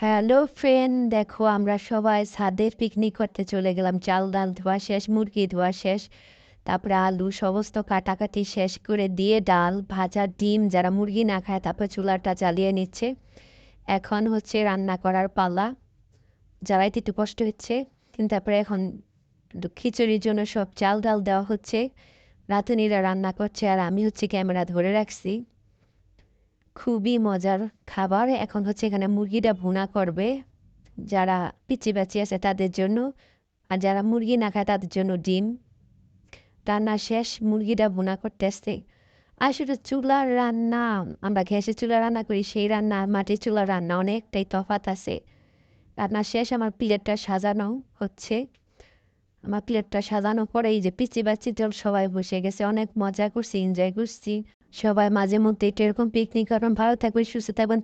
Hello friend দেখো, আমরা সবাই ছাদের পিকনিক করতে চলে গেলাম। চাল ডাল ধোয়া শেষ, মুরগি ধোয়া শেষ। তারপরে আলু সমস্ত কাটাকাটি শেষ করে দিয়ে ডাল, ভাজা, ডিম, যারা মুরগি না খায় তারপরে চুলাটা জ্বালিয়ে নিচ্ছে। এখন হচ্ছে রান্না করার পালা। জ্বালাইতে একটু কষ্ট হচ্ছে। কিন্তু তারপরে এখন খিচুড়ির জন্য সব চাল ডাল দেওয়া হচ্ছে। রাঁধুনিরা রান্না করছে আর আমি হচ্ছে ক্যামেরা ধরে রাখছি। খুবই মজার খাবার। এখন হচ্ছে এখানে মুরগিটা ভুনা করবে। যারা পিচি বাচি আছে তাদের জন্য। আর যারা মুরগি না খায় তাদের জন্য ডিম। রান্না শেষ, মুরগিটা ভুনা করতেছে। আসলে চুলার রান্না, আমরা গ্যাসের চুলা রান্না করি, সেই রান্না, মাটির চুলার রান্না অনেকটাই তফাত আছে। রান্না শেষ, আমার প্লেটটা সাজানো হচ্ছে। আমার প্লেটটা সাজানো পরে এই যে পিচি বাচ্চি জল সবাই বসে গেছে। অনেক মজা করছি এনজয় করছি। সবাই মাঝে মধ্যে এরকম পিকনিক করবেন ভালো থাকবেন সুস্থ থাকবেন।